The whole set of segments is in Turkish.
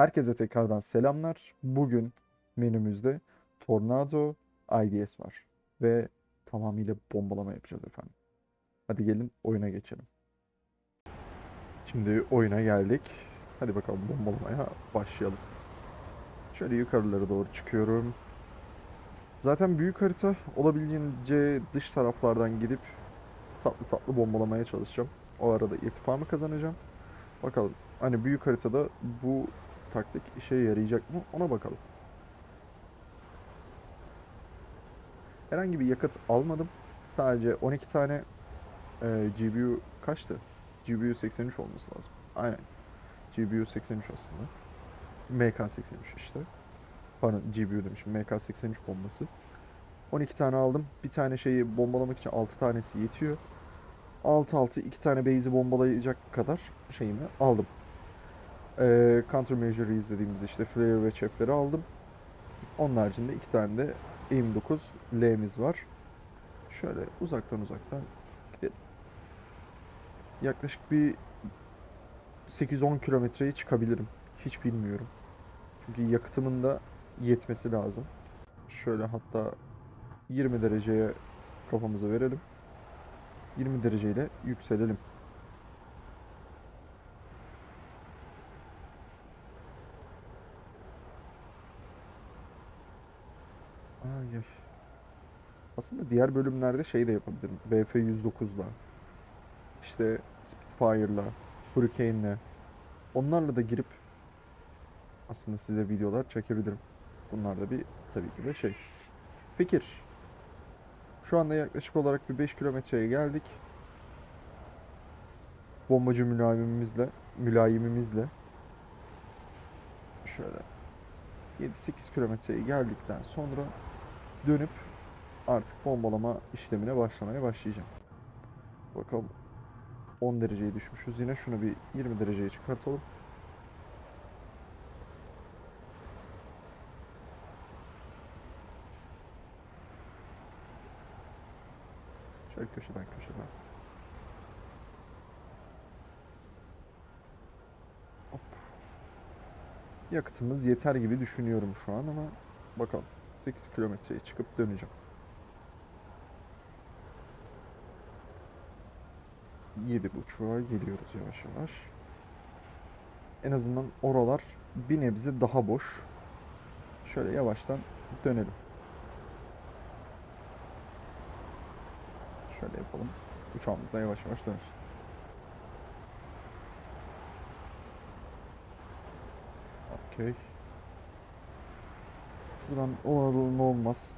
Herkese tekrardan selamlar. Bugün menümüzde Tornado IDS var ve tamamıyla bombalama yapacağız efendim. Hadi gelin oyuna geçelim. Şimdi oyuna geldik. Hadi bakalım bombalamaya başlayalım. Şöyle yukarılara doğru çıkıyorum. Zaten büyük harita olabildiğince dış taraflardan gidip tatlı tatlı bombalamaya çalışacağım. O arada irtifamı kazanacağım. Bakalım hani büyük haritada bu taktik işe yarayacak mı ona bakalım. Herhangi bir yakıt almadım. Sadece 12 tane e, GBU kaçtı? GBU 83 olması lazım. Aynen. GBU 83 aslında. MK83 işte. Pardon GBU demişim. MK83 bombası. 12 tane aldım. Bir tane şeyi bombalamak için 6 tanesi yetiyor. 6-6 iki tane base'i bombalayacak kadar şeyimi aldım. Ee, countermeasure dediğimiz işte flare ve chef'leri aldım. Onun haricinde iki tane de aim 9 L'miz var. Şöyle uzaktan uzaktan gidelim. Yaklaşık bir 8-10 kilometreye çıkabilirim. Hiç bilmiyorum. Çünkü yakıtımın da yetmesi lazım. Şöyle hatta 20 dereceye kafamızı verelim. 20 dereceyle yükselelim. Aslında diğer bölümlerde şey de yapabilirim. BF-109'la. İşte Spitfire'la, Hurricane'le. Onlarla da girip aslında size videolar çekebilirim. Bunlar da bir tabii ki de şey. Fikir. Şu anda yaklaşık olarak bir 5 kilometreye geldik. Bombacı mülayimimizle, mülayimimizle şöyle 7-8 kilometreye geldikten sonra dönüp artık bombalama işlemine başlamaya başlayacağım. Bakalım 10 dereceye düşmüşüz. Yine şunu bir 20 dereceye çıkartalım. Şöyle köşeden köşeden. Hop. Yakıtımız yeter gibi düşünüyorum şu an ama bakalım. 8 kilometreye çıkıp döneceğim. Yedi buçuğa geliyoruz yavaş yavaş. En azından oralar bir nebze daha boş. Şöyle yavaştan dönelim. Şöyle yapalım. Uçağımız da yavaş yavaş dönsün. Okey. Buradan ne olmaz.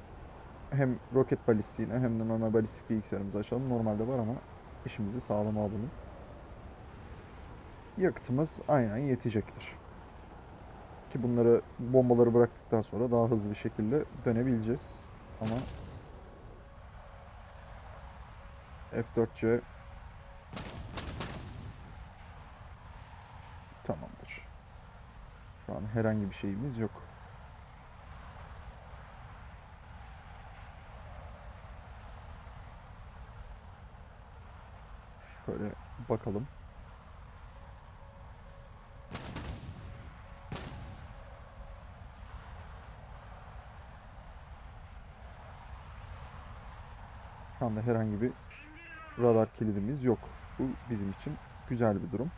Hem roket balistiğine hem de normal balistik bilgisayarımızı açalım. Normalde var ama işimizi sağlam alalım. Yakıtımız aynen yetecektir. Ki bunları bombaları bıraktıktan sonra daha hızlı bir şekilde dönebileceğiz. Ama F4C tamamdır. Şu an herhangi bir şeyimiz yok. Şöyle bakalım. Şu anda herhangi bir radar kilidimiz yok. Bu bizim için güzel bir durum.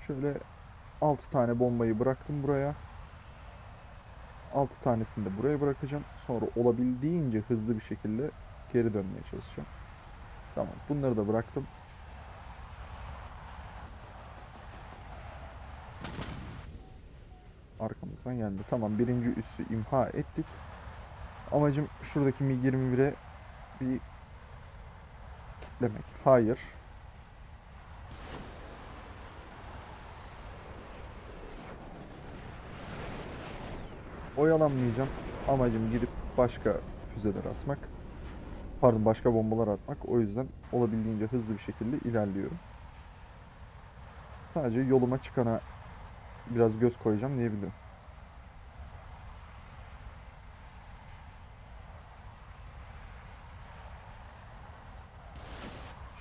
Şöyle 6 tane bombayı bıraktım buraya. 6 tanesini de buraya bırakacağım. Sonra olabildiğince hızlı bir şekilde geri dönmeye çalışacağım. Tamam bunları da bıraktım. Arkamızdan geldi. Tamam birinci üssü imha ettik. Amacım şuradaki MiG-21'e bir kitlemek. Hayır. Oyalanmayacağım. Amacım gidip başka füzeler atmak. Pardon başka bombalar atmak. O yüzden olabildiğince hızlı bir şekilde ilerliyorum. Sadece yoluma çıkana biraz göz koyacağım diyebilirim.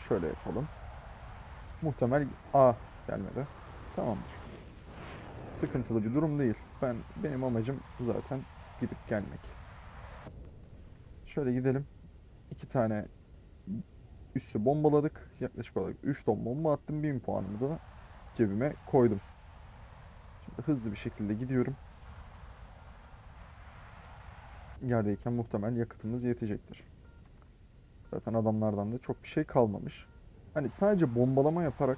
Şöyle yapalım. Muhtemel A gelmedi. Tamamdır. sıkıntılı bir durum değil. Ben benim amacım zaten gidip gelmek. Şöyle gidelim. İki tane üssü bombaladık. Yaklaşık olarak 3 ton bomba attım. 1000 puanımı da cebime koydum. Şimdi hızlı bir şekilde gidiyorum. Yerdeyken muhtemel yakıtımız yetecektir. Zaten adamlardan da çok bir şey kalmamış. Hani sadece bombalama yaparak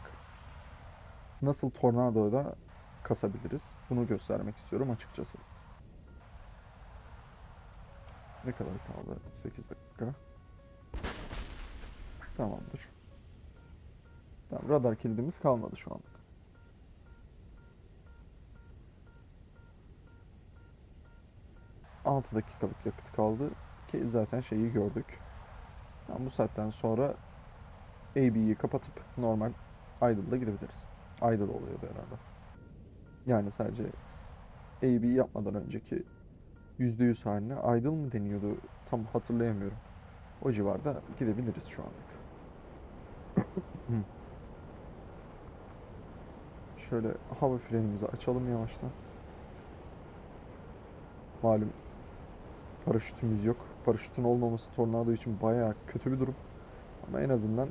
nasıl Tornado'da kasabiliriz? Bunu göstermek istiyorum açıkçası. Ne kadar kaldı? 8 dakika. Tamamdır. Tamam, radar kilidimiz kalmadı şu anlık. Altı dakikalık yakıt kaldı ki zaten şeyi gördük. Yani bu saatten sonra AB'yi kapatıp normal idle'da gidebiliriz. Idle oluyordu herhalde. Yani sadece AB yapmadan önceki %100 haline idle mı deniyordu tam hatırlayamıyorum. O civarda gidebiliriz şu anlık. Şöyle hava frenimizi açalım yavaştan. Malum paraşütümüz yok. Paraşütün olmaması tornado için bayağı kötü bir durum. Ama en azından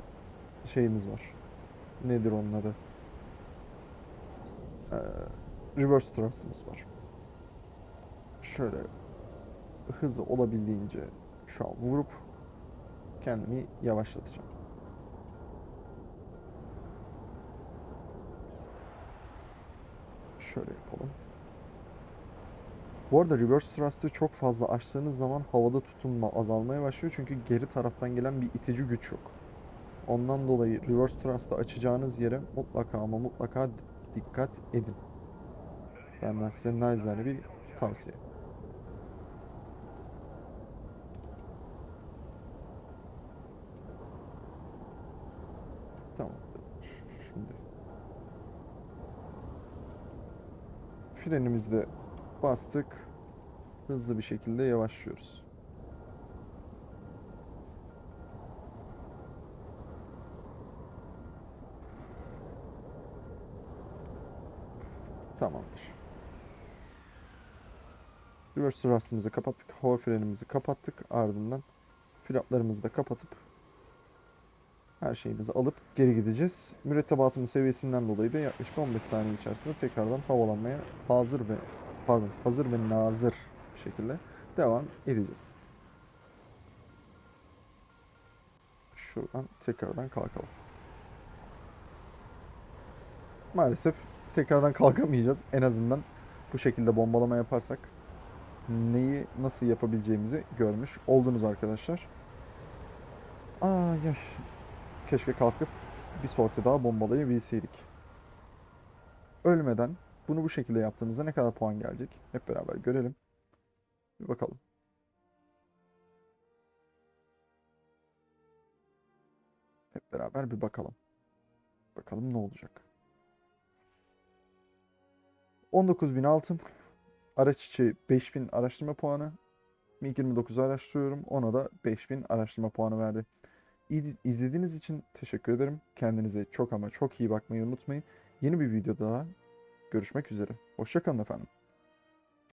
şeyimiz var. Nedir onun adı? Ee, reverse thrust'ımız var. Şöyle hızı olabildiğince şu an vurup kendimi yavaşlatacağım. Şöyle yapalım. Bu arada reverse thrust'ı çok fazla açtığınız zaman havada tutunma azalmaya başlıyor çünkü geri taraftan gelen bir itici güç yok. Ondan dolayı reverse thrust'ı açacağınız yere mutlaka ama mutlaka dikkat edin. Benden size naçizane bir tavsiye. Tamam. Şimdi frenimizi de bastık. Hızlı bir şekilde yavaşlıyoruz. Tamamdır. Reverse thrust'ımızı kapattık. Hava frenimizi kapattık. Ardından flaplarımızı da kapatıp her şeyimizi alıp geri gideceğiz. Mürettebatımın seviyesinden dolayı da yaklaşık 15 saniye içerisinde tekrardan havalanmaya hazır ve pardon hazır ve nazır bir şekilde devam edeceğiz. Şuradan tekrardan kalkalım. Maalesef tekrardan kalkamayacağız. En azından bu şekilde bombalama yaparsak neyi nasıl yapabileceğimizi görmüş oldunuz arkadaşlar. Ay ay. Keşke kalkıp bir sorti daha bombalayabilseydik. Ölmeden bunu bu şekilde yaptığımızda ne kadar puan gelecek? Hep beraber görelim. Bir bakalım. Hep beraber bir bakalım. Bakalım ne olacak. 19.000 altın. Araç içi 5000 araştırma puanı. MiG-29'u araştırıyorum. Ona da 5000 araştırma puanı verdi. İzlediğiniz için teşekkür ederim. Kendinize çok ama çok iyi bakmayı unutmayın. Yeni bir videoda görüşmek üzere. Hoşçakalın efendim.